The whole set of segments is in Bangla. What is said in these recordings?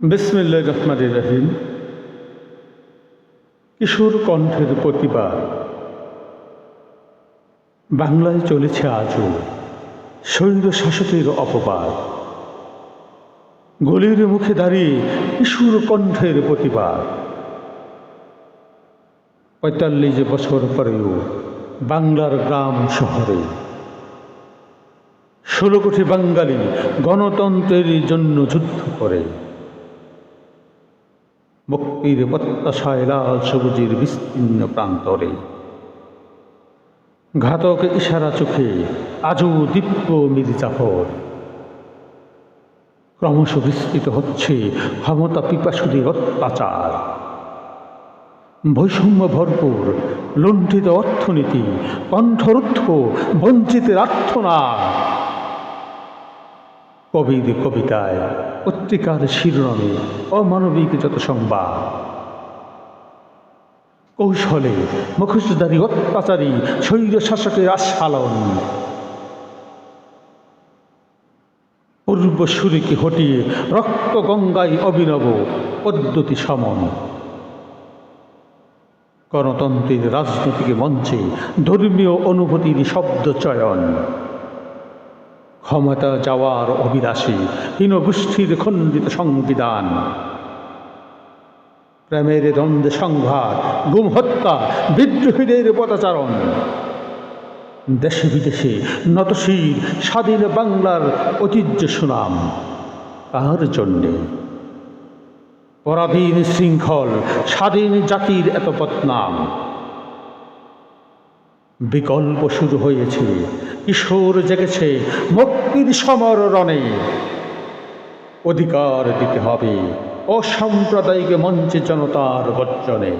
বিসমিল্লা রহমান রহিম। কিশোর কণ্ঠের প্রতিবাদ বাংলায় চলেছে আজও শৈল শাসকের অপবাদ। গলির মুখে দাঁড়িয়ে কিশোর কণ্ঠের প্রতিবাদ পঁয়তাল্লিশ বছর পরেও বাংলার গ্রাম শহরে। ষোলো কোটি বাঙালি গণতন্ত্রের জন্য যুদ্ধ করে। মুক্তির প্রত্যাশায় লাল সবুজের বিস্তীর্ণ প্রান্তরে। ঘাতক ইশারা চোখে আজও দীপ্ত মির্জাফর। ক্রমশ বিস্তৃত হচ্ছে ক্ষমতা পিপাসুদের অত্যাচার। বৈষম্য ভরপুর, লুণ্ঠিত অর্থনীতি, কণ্ঠরুদ্ধ, বঞ্চিতের আর্থনাদ কবির কবিতায়, পত্রিকার শিরোনামে অমানবিক যত সংবাদ। কৌশলে মুখোশধারী অত্যাচারী শৈর শাসকের আস্ফালন পূর্ব সুরীকে হটিয়ে রক্ত গঙ্গায় অভিনব পদ্ধতি সমন। গণতন্ত্রের রাজনৈতিক মঞ্চে ধর্মীয় অনুভূতির শব্দ চয়ন। ক্ষমতা যাওয়ার অভিলাষী হীনগোষ্ঠীর খণ্ডিত সংবিধান। প্রেমের দ্বন্দ্বে সংঘাত, গুম হত্যা, বিদ্রোহীদের পদাচারণ। দেশে বিদেশে নতশীল স্বাধীন বাংলার ঐতিহ্য সুনাম, কার জন্যে? পরাধীন শৃঙ্খল, স্বাধীন জাতির এত বদনাম। বিকল্প শুরু হয়েছে। কিশোর জেগেছে মুক্তির সমর রণে অধিকার দিতে হবে অসাম্প্রদায়িক মঞ্চে জনতার গর্জনে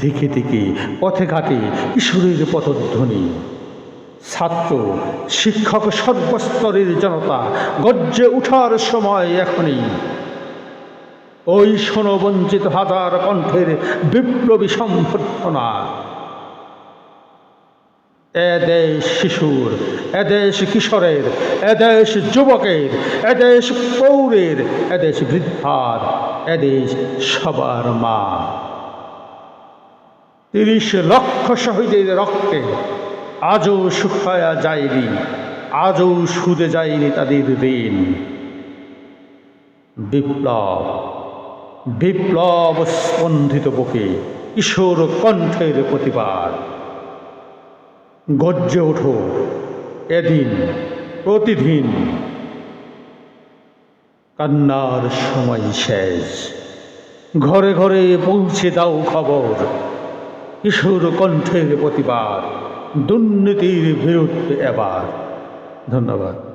দিকে দিকে পথে ঘাটে কিশোরের পথধ্বনি। ছাত্র, শিক্ষক সর্বস্তরের জনতা গর্জে উঠার সময় এখনই। ওই বঞ্চিত হাজার কণ্ঠের বিপ্লবী সম্বর্ধনা এদেশ শিশুর এদেশ কিশোরের এদেশ যুবকের এদেশ পৌরের এদেশ বৃদ্ধার এদেশ সবার মা। তিরিশ লক্ষ শহীদের রক্তে আজও শুকায়া যায়নি, আজও সুদে যায়নি তাদের ঋণ। বিপ্লব বিপ্লব স্পন্দিত বুকে কিশোর কণ্ঠের প্রতিবাদ। গর্জে ওঠো। এদিন, প্রতিদিন। কান্নার সময় শেষ। ঘরে ঘরে পৌঁছে দাও খবর। কিশোর কণ্ঠের প্রতিবাদ। দুর্নীতির বিরুদ্ধে এবার। ধন্যবাদ।